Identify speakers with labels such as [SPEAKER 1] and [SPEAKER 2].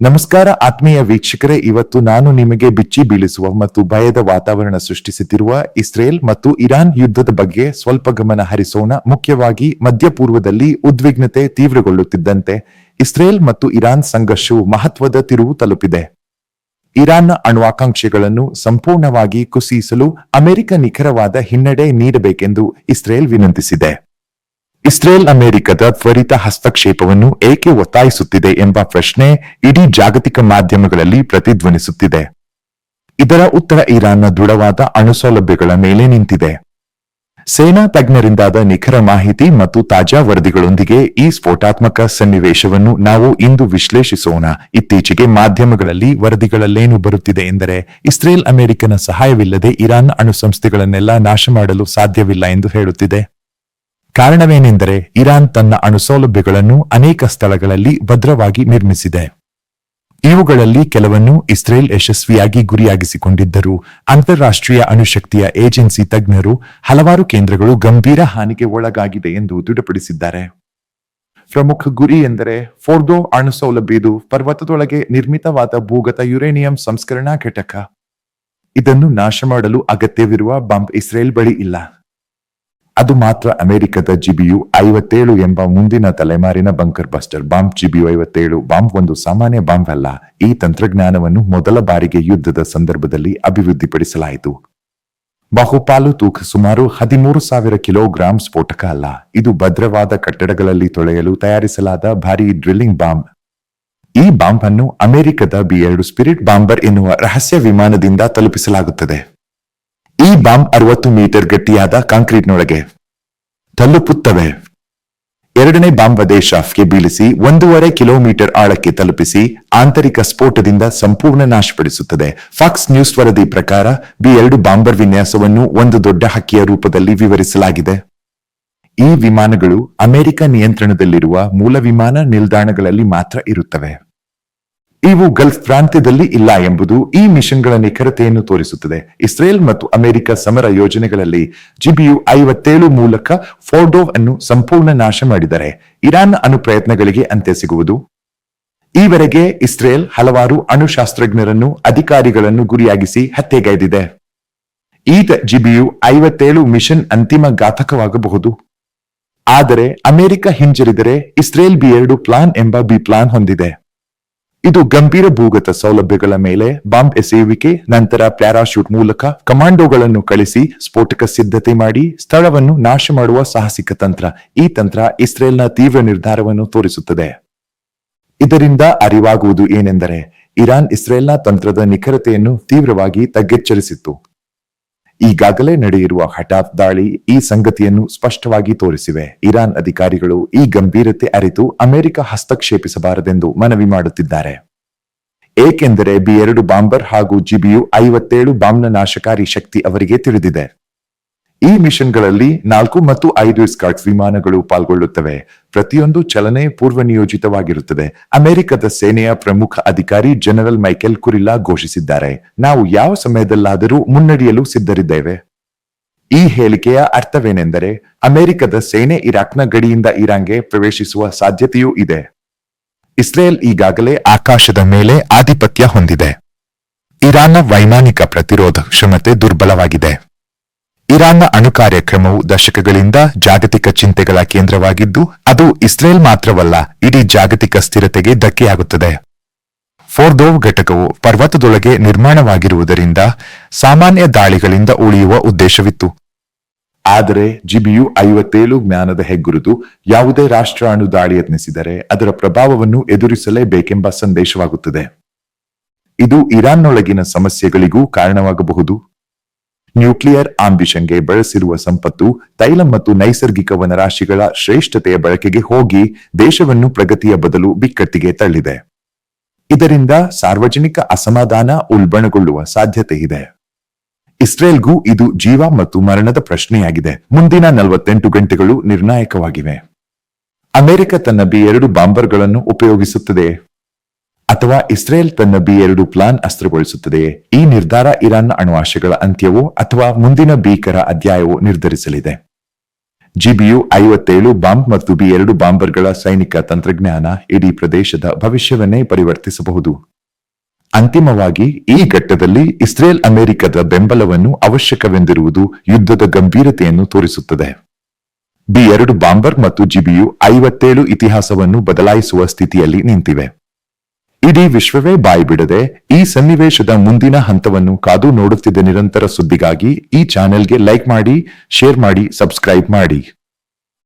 [SPEAKER 1] ನಮಸ್ಕಾರ ಆತ್ಮೀಯ ವೀಕ್ಷಕರೇ, ಇವತ್ತು ನಾನು ನಿಮಗೆ ಬಿಚ್ಚಿ ಬೀಳಿಸುವ ಮತ್ತು ಭಯದ ವಾತಾವರಣ ಸೃಷ್ಟಿಸುತ್ತಿರುವ ಇಸ್ರೇಲ್ ಮತ್ತು ಇರಾನ್ ಯುದ್ಧದ ಬಗ್ಗೆ ಸ್ವಲ್ಪ ಗಮನ ಹರಿಸೋಣ. ಮುಖ್ಯವಾಗಿ ಮಧ್ಯಪೂರ್ವದಲ್ಲಿ ಉದ್ವಿಗ್ನತೆ ತೀವ್ರಗೊಳ್ಳುತ್ತಿದ್ದಂತೆ ಇಸ್ರೇಲ್ ಮತ್ತು ಇರಾನ್ ಸಂಘರ್ಷವು ಮಹತ್ವದ ತಿರುವು ತಲುಪಿದೆ. ಇರಾನ್ನ ಅಣ್ವಾಕಾಂಕ್ಷೆಗಳನ್ನು ಸಂಪೂರ್ಣವಾಗಿ ಕುಸಿಯಿಸಲು ಅಮೆರಿಕ ನಿಖರವಾದ ಹಿನ್ನಡೆ ನೀಡಬೇಕೆಂದು ಇಸ್ರೇಲ್ ವಿನಂತಿಸಿದೆ. ಇಸ್ರೇಲ್ ಅಮೆರಿಕದ ತ್ವರಿತ ಹಸ್ತಕ್ಷೇಪವನ್ನು ಏಕೆ ಒತ್ತಾಯಿಸುತ್ತಿದೆ ಎಂಬ ಪ್ರಶ್ನೆ ಇಡೀ ಜಾಗತಿಕ ಮಾಧ್ಯಮಗಳಲ್ಲಿ ಪ್ರತಿಧ್ವನಿಸುತ್ತಿದೆ. ಇದರ ಉತ್ತರ ಇರಾನ್ನ ದೃಢವಾದ ಅಣು ಸೌಲಭ್ಯಗಳ ಮೇಲೆ ನಿಂತಿದೆ. ಸೇನಾ ತಜ್ಞರಿಂದಾದ ನಿಖರ ಮಾಹಿತಿ ಮತ್ತು ತಾಜಾ ವರದಿಗಳೊಂದಿಗೆ ಈ ಸ್ಫೋಟಾತ್ಮಕ ಸನ್ನಿವೇಶವನ್ನು ನಾವು ಇಂದು ವಿಶ್ಲೇಷಿಸೋಣ. ಇತ್ತೀಚೆಗೆ ಮಾಧ್ಯಮಗಳಲ್ಲಿ ವರದಿಗಳಲ್ಲೇನು ಬರುತ್ತಿದೆ ಎಂದರೆ, ಇಸ್ರೇಲ್ ಅಮೆರಿಕನ ಸಹಾಯವಿಲ್ಲದೆ ಇರಾನ್ ಅಣುಸಂಸ್ಥೆಗಳನ್ನೆಲ್ಲ ನಾಶ ಮಾಡಲು ಸಾಧ್ಯವಿಲ್ಲ ಎಂದು ಹೇಳುತ್ತಿದೆ. ಕಾರಣವೇನೆಂದರೆ ಇರಾನ್ ತನ್ನ ಅಣುಸೌಲಭ್ಯಗಳನ್ನು ಅನೇಕ ಸ್ಥಳಗಳಲ್ಲಿ ಭದ್ರವಾಗಿ ನಿರ್ಮಿಸಿದೆ. ಇವುಗಳಲ್ಲಿ ಕೆಲವನ್ನು ಇಸ್ರೇಲ್ ಯಶಸ್ವಿಯಾಗಿ ಗುರಿಯಾಗಿಸಿಕೊಂಡಿದ್ದರು. ಅಂತಾರಾಷ್ಟ್ರೀಯ ಅಣುಶಕ್ತಿಯ ಏಜೆನ್ಸಿ ತಜ್ಞರು ಹಲವಾರು ಕೇಂದ್ರಗಳು ಗಂಭೀರ ಹಾನಿಗೆ ಒಳಗಾಗಿದೆ ಎಂದು ದೃಢಪಡಿಸಿದ್ದಾರೆ. ಪ್ರಮುಖ ಗುರಿ ಎಂದರೆ ಫೋರ್ಡೋ ಅಣು ಸೌಲಭ್ಯ ಇದು ಪರ್ವತದೊಳಗೆ ನಿರ್ಮಿತವಾದ ಭೂಗತ ಯುರೇನಿಯಂ ಸಂಸ್ಕರಣಾ ಘಟಕ. ಇದನ್ನು ನಾಶ ಮಾಡಲು ಅಗತ್ಯವಿರುವ ಬಾಂಬ್ ಇಸ್ರೇಲ್ ಬಳಿ ಇಲ್ಲ. ಅದು ಮಾತ್ರ ಅಮೆರಿಕದ ಜಿಬಿಯು ಐವತ್ತೇಳು ಎಂಬ ಮುಂದಿನ ತಲೆಮಾರಿನ ಬಂಕರ್ ಬಸ್ಟರ್ ಬಾಂಬ್ ಜಿಬಿಯು ಐವತ್ತೇಳು, ಬಾಂಬ್ ಒಂದು ಸಾಮಾನ್ಯ ಬಾಂಬ್ ಅಲ್ಲ. ಈ ತಂತ್ರಜ್ಞಾನವನ್ನು ಮೊದಲ ಬಾರಿಗೆ ಯುದ್ಧದ ಸಂದರ್ಭದಲ್ಲಿ ಅಭಿವೃದ್ಧಿಪಡಿಸಲಾಯಿತು. ಬಹುಪಾಲು ತೂಕ ಸುಮಾರು ಹದಿಮೂರು ಸಾವಿರ ಕಿಲೋಗ್ರಾಂ ಸ್ಫೋಟಕ ಅಲ್ಲ. ಇದು ಭದ್ರವಾದ ಕಟ್ಟಡಗಳಲ್ಲಿ ತೊಳೆಯಲು ತಯಾರಿಸಲಾದ ಭಾರೀ ಡ್ರಿಲ್ಲಿಂಗ್ ಬಾಂಬ್. ಈ ಬಾಂಬ್ ಅನ್ನು ಅಮೆರಿಕದ ಬಿ ಎರಡು ಸ್ಪಿರಿಟ್ ಬಾಂಬರ್ ಎನ್ನುವ ರಹಸ್ಯ ವಿಮಾನದಿಂದ ತಲುಪಿಸಲಾಗುತ್ತದೆ. ಈ ಬಾಂಬ್ ಅರವತ್ತು ಮೀಟರ್ ಗಟ್ಟಿಯಾದ ಕಾಂಕ್ರೀಟ್ನೊಳಗೆ ತಲುಪುತ್ತವೆ ಎರಡನೇ ಬಾಂಬ್ ದೇಶಾಫ್ಗೆ ಬೀಳಿಸಿ ಒಂದೂವರೆ ಕಿಲೋಮೀಟರ್ ಆಳಕ್ಕೆ ತಲುಪಿಸಿ ಆಂತರಿಕ ಸ್ಫೋಟದಿಂದ ಸಂಪೂರ್ಣ ನಾಶಪಡಿಸುತ್ತದೆ. ಫಾಕ್ಸ್ ನ್ಯೂಸ್ ವರದಿ ಪ್ರಕಾರ ಬಿ ಎರಡು ಬಾಂಬರ್ ವಿನ್ಯಾಸವನ್ನು ಒಂದು ದೊಡ್ಡ ಹಕ್ಕಿಯ ರೂಪದಲ್ಲಿ ವಿವರಿಸಲಾಗಿದೆ. ಈ ವಿಮಾನಗಳು ಅಮೆರಿಕ ನಿಯಂತ್ರಣದಲ್ಲಿರುವ ಮೂಲ ವಿಮಾನ ನಿಲ್ದಾಣಗಳಲ್ಲಿ ಮಾತ್ರ ಇರುತ್ತವೆ. ಇವು ಗಲ್ಫ್ ಪ್ರಾಂತ್ಯದಲ್ಲಿ ಇಲ್ಲ ಎಂಬುದು ಈ ಮಿಷನ್ಗಳ ನಿಖರತೆಯನ್ನು ತೋರಿಸುತ್ತದೆ. ಇಸ್ರೇಲ್ ಮತ್ತು ಅಮೆರಿಕ ಸಮರ ಯೋಜನೆಗಳಲ್ಲಿ ಜಿಬಿಯು ಐವತ್ತೇಳು ಮೂಲಕ ಫೋರ್ಡೋವ್ ಅನ್ನು ಸಂಪೂರ್ಣ ನಾಶ ಮಾಡಿದರೆ ಇರಾನ್ ಅಣು ಪ್ರಯತ್ನಗಳಿಗೆ ಅಂತ್ಯ ಸಿಗುವುದು. ಈವರೆಗೆ ಇಸ್ರೇಲ್ ಹಲವಾರು ಅಣುಶಾಸ್ತ್ರಜ್ಞರನ್ನು, ಅಧಿಕಾರಿಗಳನ್ನು ಗುರಿಯಾಗಿಸಿ ಹತ್ಯೆಗೈದಿದೆ. ಈತ ಜಿಬಿಯು ಐವತ್ತೇಳು ಮಿಷನ್ ಅಂತಿಮ ಘಾತಕವಾಗಬಹುದು. ಆದರೆ ಅಮೆರಿಕ ಹಿಂಜರಿದರೆ ಇಸ್ರೇಲ್ ಬಿ ಎರಡು ಪ್ಲಾನ್ ಎಂಬ ಬಿ ಪ್ಲಾನ್ ಹೊಂದಿದೆ. ಇದು ಗಂಭೀರ ಭೂಗತ ಸೌಲಭ್ಯಗಳ ಮೇಲೆ ಬಾಂಬ್ ಎಸೆಯುವಿಕೆ, ನಂತರ ಪ್ಯಾರಾಶೂಟ್ ಮೂಲಕ ಕಮಾಂಡೋಗಳನ್ನು ಕಳಿಸಿ ಸ್ಫೋಟಕ ಸಿದ್ಧತೆ ಮಾಡಿ ಸ್ಥಳವನ್ನು ನಾಶ ಮಾಡುವ ಸಾಹಸಿಕ ತಂತ್ರ. ಈ ತಂತ್ರ ಇಸ್ರೇಲ್ನ ತೀವ್ರ ನಿರ್ಧಾರವನ್ನು ತೋರಿಸುತ್ತದೆ. ಇದರಿಂದ ಅರಿವಾಗುವುದು ಏನೆಂದರೆ, ಇರಾನ್ ಇಸ್ರೇಲ್ನ ತಂತ್ರದ ನಿಖರತೆಯನ್ನು ತೀವ್ರವಾಗಿ ತಗ್ಗೆಚ್ಚರಿಸಿತ್ತು. ಈಗಾಗಲೇ ನಡೆಯಿರುವ ಹಠಾತ್ ದಾಳಿ ಈ ಸಂಗತಿಯನ್ನು ಸ್ಪಷ್ಟವಾಗಿ ತೋರಿಸಿವೆ. ಇರಾನ್ ಅಧಿಕಾರಿಗಳು ಈ ಗಂಭೀರತೆ ಅರಿತು ಅಮೆರಿಕ ಹಸ್ತಕ್ಷೇಪಿಸಬಾರದೆಂದು ಮನವಿ ಮಾಡುತ್ತಿದ್ದಾರೆ. ಏಕೆಂದರೆ ಬಿ ಎರಡು ಬಾಂಬರ್ ಹಾಗೂ ಜಿಬಿಯು ಐವತ್ತೇಳು ಬಾಂಬ್ನ ನಾಶಕಾರಿ ಶಕ್ತಿ ಅವರಿಗೆ ತಿಳಿದಿದೆ. ಈ ಮಿಷನ್ಗಳಲ್ಲಿ ನಾಲ್ಕು ಮತ್ತು ಐದು ಸ್ಕಾಟ್ಸ್ ವಿಮಾನಗಳು ಪಾಲ್ಗೊಳ್ಳುತ್ತವೆ. ಪ್ರತಿಯೊಂದು ಚಲನೆ ಪೂರ್ವ ನಿಯೋಜಿತವಾಗಿರುತ್ತದೆ ಅಮೆರಿಕದ ಸೇನೆಯ ಪ್ರಮುಖ ಅಧಿಕಾರಿ ಜನರಲ್ ಮೈಕೆಲ್ ಕುರಿಲ್ಲಾ ಘೋಷಿಸಿದ್ದಾರೆ. ನಾವು ಯಾವ ಸಮಯದಲ್ಲಾದರೂ ಮುನ್ನಡೆಯಲು ಸಿದ್ಧರಿದ್ದೇವೆ. ಈ ಹೇಳಿಕೆಯ ಅರ್ಥವೇನೆಂದರೆ, ಅಮೆರಿಕದ ಸೇನೆ ಇರಾಕ್ನ ಗಡಿಯಿಂದ ಇರಾನ್ಗೆ ಪ್ರವೇಶಿಸುವ ಸಾಧ್ಯತೆಯೂ ಇದೆ. ಇಸ್ರೇಲ್ ಈಗಾಗಲೇ ಆಕಾಶದ ಮೇಲೆ ಆಧಿಪತ್ಯ ಹೊಂದಿದೆ. ಇರಾನ್ನ ವೈಮಾನಿಕ ಪ್ರತಿರೋಧ ಕ್ಷಮತೆ ದುರ್ಬಲವಾಗಿದೆ. ಇರಾನ್ನ ಅಣು ಕಾರ್ಯಕ್ರಮವು ದಶಕಗಳಿಂದ ಜಾಗತಿಕ ಚಿಂತೆಗಳ ಕೇಂದ್ರವಾಗಿದ್ದು, ಅದು ಇಸ್ರೇಲ್ ಮಾತ್ರವಲ್ಲ, ಇಡೀ ಜಾಗತಿಕ ಸ್ಥಿರತೆಗೆ ಧಕ್ಕೆಯಾಗುತ್ತದೆ. ಫೋರ್ದೋವ್ ಘಟಕವು ಪರ್ವತದೊಳಗೆ ನಿರ್ಮಾಣವಾಗಿರುವುದರಿಂದ ಸಾಮಾನ್ಯ ದಾಳಿಗಳಿಂದ ಉಳಿಯುವ ಉದ್ದೇಶವಿತ್ತು. ಆದರೆ ಜಿಬಿಯು ಐವತ್ತೇಳು ಜ್ಞಾನದ ಹೆಗ್ಗುರುತು ಯಾವುದೇ ರಾಷ್ಟ್ರ ಅಣು ದಾಳಿ ಯತ್ನಿಸಿದರೆ ಅದರ ಪ್ರಭಾವವನ್ನು ಎದುರಿಸಲೇಬೇಕೆಂಬ ಸಂದೇಶವಾಗುತ್ತದೆ. ಇದು ಇರಾನ್ನೊಳಗಿನ ಸಮಸ್ಯೆಗಳಿಗೂ ಕಾರಣವಾಗಬಹುದು. ನ್ಯೂಕ್ಲಿಯರ್ ಆಂಬಿಷನ್ಗೆ ಬಳಸಿರುವ ಸಂಪತ್ತು ತೈಲ ಮತ್ತು ನೈಸರ್ಗಿಕ ವನರಾಶಿಗಳ ಶ್ರೇಷ್ಠತೆಯ ಬಳಕೆಗೆ ಹೋಗಿ ದೇಶವನ್ನು ಪ್ರಗತಿಯ ಬದಲು ಬಿಕ್ಕಟ್ಟಿಗೆ ತಳ್ಳಿದೆ. ಇದರಿಂದ ಸಾರ್ವಜನಿಕ ಅಸಮಾಧಾನ ಉಲ್ಬಣಗೊಳ್ಳುವ ಸಾಧ್ಯತೆ ಇದೆ. ಇಸ್ರೇಲ್ಗೂ ಇದು ಜೀವ ಮತ್ತು ಮರಣದ ಪ್ರಶ್ನೆಯಾಗಿದೆ. ಮುಂದಿನ ನಲವತ್ತೆಂಟು ಗಂಟೆಗಳು ನಿರ್ಣಾಯಕವಾಗಿವೆ. ಅಮೆರಿಕ ತನ್ನ ಬಿ ಎರಡು ಬಾಂಬರ್ಗಳನ್ನು ಉಪಯೋಗಿಸುತ್ತದೆ. ಅಥವಾ ಇಸ್ರೇಲ್ ತನ್ನ ಬಿ ಎರಡು ಪ್ಲಾನ್ ಅಸ್ತ್ರಗೊಳಿಸುತ್ತದೆ. ಈ ನಿರ್ಧಾರ ಇರಾನ್ನ ಅಣುವಾಶಗಳ ಅಂತ್ಯವೋ ಅಥವಾ ಮುಂದಿನ ಭೀಕರ ಅಧ್ಯಾಯವು ನಿರ್ಧರಿಸಲಿದೆ. ಜಿಬಿಯು ಐವತ್ತೇಳು ಬಾಂಬ್ ಮತ್ತು ಬಿ ಎರಡು ಬಾಂಬರ್ಗಳ ಸೈನಿಕ ತಂತ್ರಜ್ಞಾನ ಇಡೀ ಪ್ರದೇಶದ ಭವಿಷ್ಯವನ್ನೇ ಪರಿವರ್ತಿಸಬಹುದು. ಅಂತಿಮವಾಗಿ, ಈ ಘಟ್ಟದಲ್ಲಿ ಇಸ್ರೇಲ್ ಅಮೆರಿಕದ ಬೆಂಬಲವನ್ನು ಅವಶ್ಯಕವೆಂದಿರುವುದು ಯುದ್ಧದ ಗಂಭೀರತೆಯನ್ನು ತೋರಿಸುತ್ತದೆ. ಬಿ ಎರಡು ಬಾಂಬರ್ ಮತ್ತು ಜಿಬಿಯು ಐವತ್ತೇಳು ಇತಿಹಾಸವನ್ನು ಬದಲಾಯಿಸುವ ಸ್ಥಿತಿಯಲ್ಲಿ ನಿಂತಿವೆ. ಇಡೀ ವಿಶ್ವವೇ ಬಾಯ್ಬಿಡದೆ ಈ ಸನ್ನಿವೇಶದ ಮುಂದಿನ ಹಂತವನ್ನು ಕಾದು ನೋಡುತ್ತಿದ್ದ ನಿರಂತರ ಸುದ್ದಿಗಾಗಿ ಈ ಚಾನೆಲ್ಗೆ ಲೈಕ್ ಮಾಡಿ, ಶೇರ್ ಮಾಡಿ, ಸಬ್ಸ್ಕ್ರೈಬ್ ಮಾಡಿ.